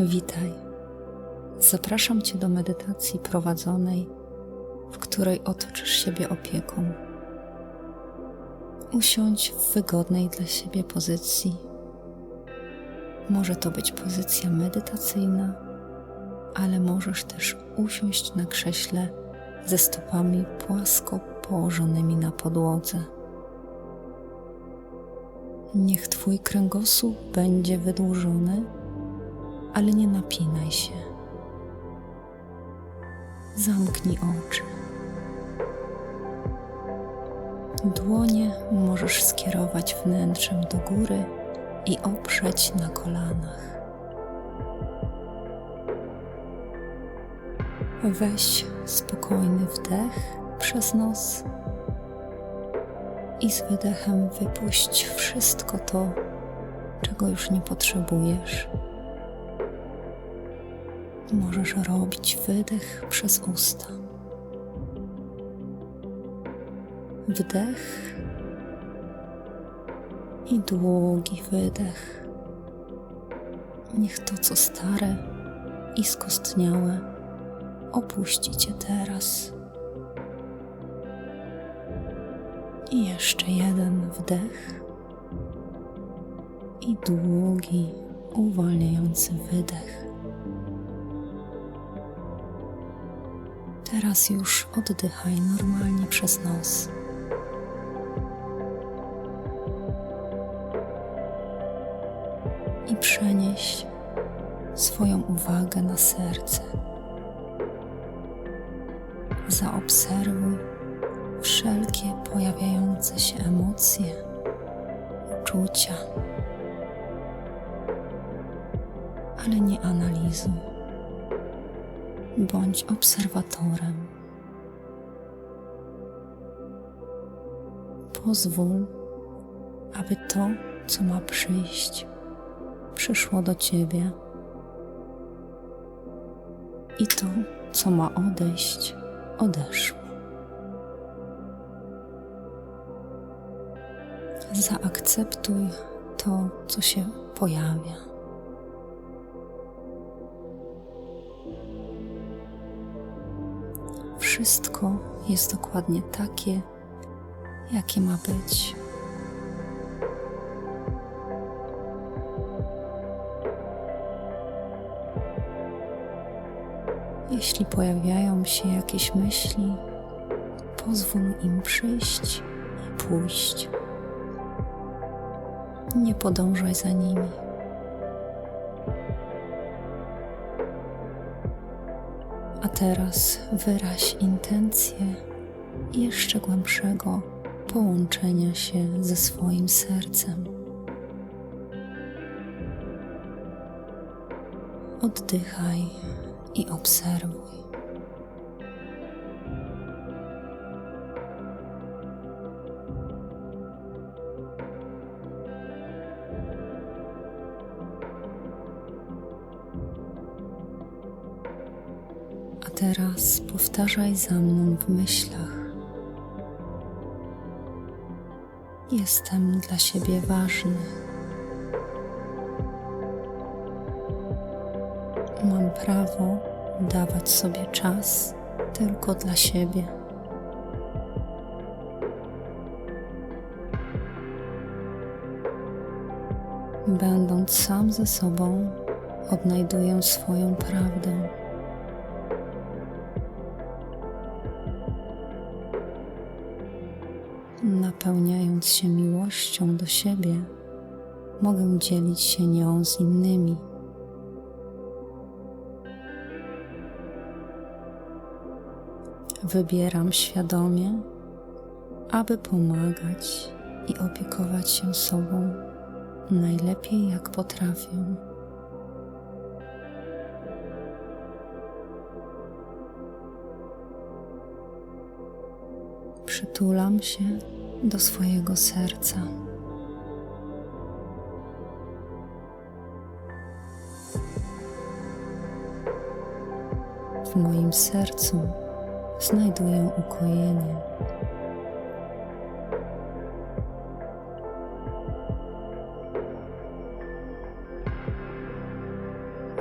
Witaj. Zapraszam Cię do medytacji prowadzonej, w której otoczysz siebie opieką. Usiądź w wygodnej dla siebie pozycji. Może to być pozycja medytacyjna, ale możesz też usiąść na krześle ze stopami płasko położonymi na podłodze. Niech Twój kręgosłup będzie wydłużony, ale nie napinaj się. Zamknij oczy. Dłonie możesz skierować wnętrzem do góry i oprzeć na kolanach. Weź spokojny wdech przez nos i z wydechem wypuść wszystko to, czego już nie potrzebujesz. Możesz robić wydech przez usta. Wdech i długi wydech. Niech to, co stare i skostniałe, opuści cię teraz. I jeszcze jeden wdech i długi, uwalniający wydech. Teraz już oddychaj normalnie przez nos. I przenieś swoją uwagę na serce. Zaobserwuj wszelkie pojawiające się emocje, uczucia, ale nie analizuj. Bądź obserwatorem. Pozwól, aby to, co ma przyjść, przyszło do ciebie i to, co ma odejść, odeszło. Zaakceptuj to, co się pojawia. Wszystko jest dokładnie takie, jakie ma być. Jeśli pojawiają się jakieś myśli, pozwól im przyjść i pójść. Nie podążaj za nimi. Teraz wyraź intencję jeszcze głębszego połączenia się ze swoim sercem. Oddychaj i obserwuj. Teraz powtarzaj za mną w myślach. Jestem dla siebie ważny. Mam prawo dawać sobie czas tylko dla siebie. Będąc sam ze sobą, odnajduję swoją prawdę. Napełniając się miłością do siebie, mogę dzielić się nią z innymi. Wybieram świadomie, aby pomagać i opiekować się sobą najlepiej jak potrafię. Przytulam się do swojego serca. W moim sercu znajduję ukojenie.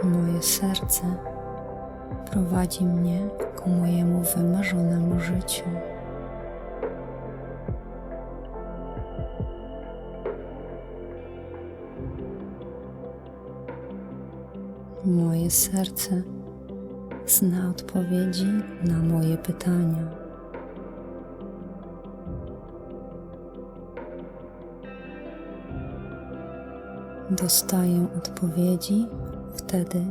Moje serce prowadzi mnie ku mojemu wymarzonemu życiu. Moje serce zna odpowiedzi na moje pytania. Dostaję odpowiedzi wtedy,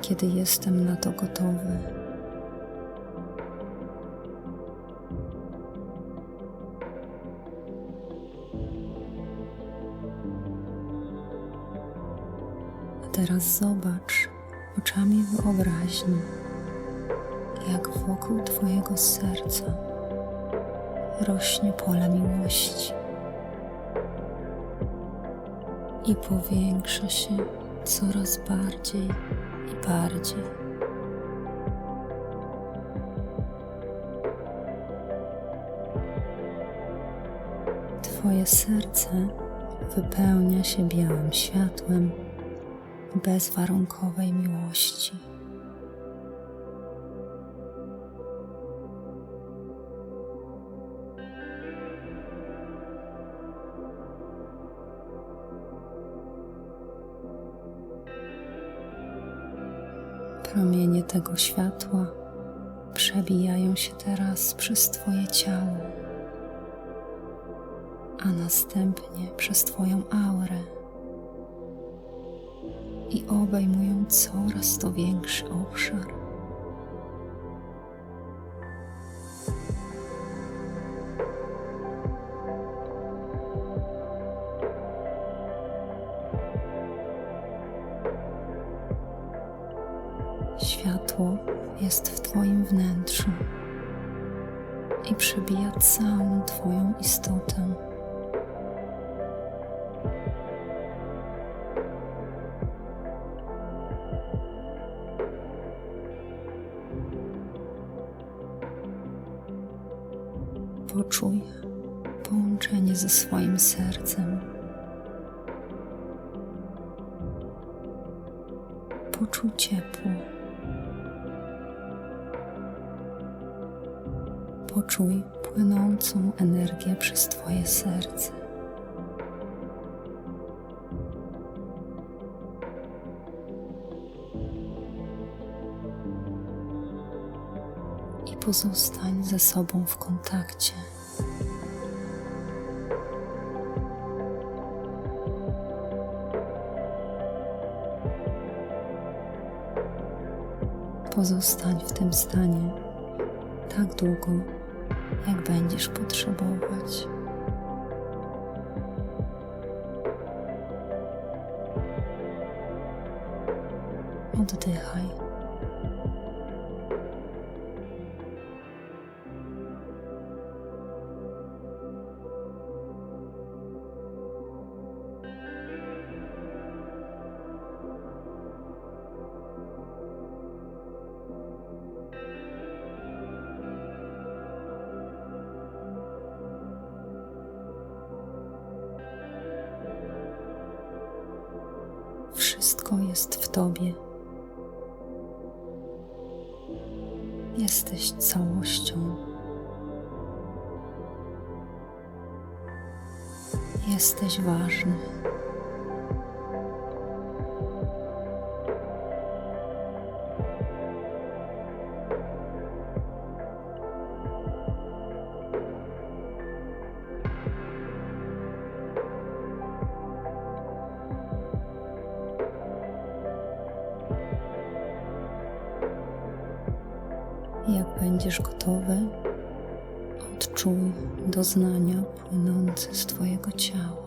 kiedy jestem na to gotowy. Teraz zobacz oczami wyobraźni, jak wokół Twojego serca rośnie pole miłości i powiększa się coraz bardziej i bardziej. Twoje serce wypełnia się białym światłem bezwarunkowej miłości. Promienie tego światła przebijają się teraz przez Twoje ciało, a następnie przez Twoją aurę i obejmują coraz to większy obszar. Światło jest w Twoim wnętrzu i przebija całą Twoją istotę. Poczuj połączenie ze swoim sercem. Poczuj ciepło. Poczuj płynącą energię przez Twoje serce. Pozostań ze sobą w kontakcie. Pozostań w tym stanie tak długo, jak będziesz potrzebować. Oddychaj. Wszystko jest w Tobie. Jesteś całością. Jesteś ważny. Jak będziesz gotowy, odczuj doznania płynące z Twojego ciała.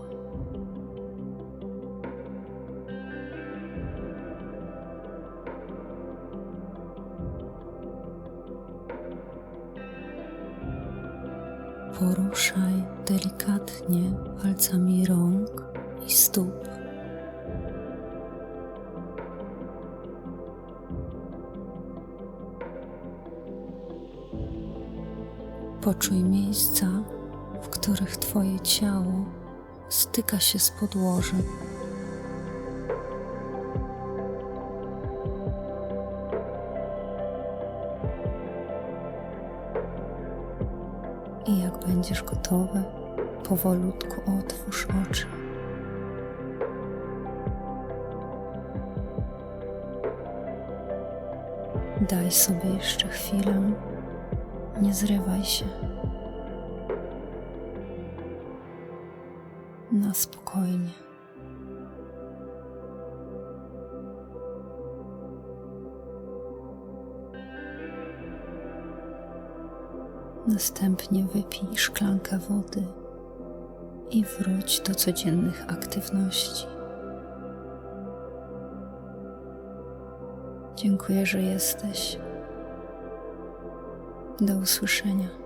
Poruszaj delikatnie palcami rąk i stóp. Poczuj miejsca, w których Twoje ciało styka się z podłożem. I jak będziesz gotowy, powolutku otwórz oczy. Daj sobie jeszcze chwilę nie zrywaj się. Na spokojnie. Następnie wypij szklankę wody i wróć do codziennych aktywności. Dziękuję, że jesteś. Do usłyszenia.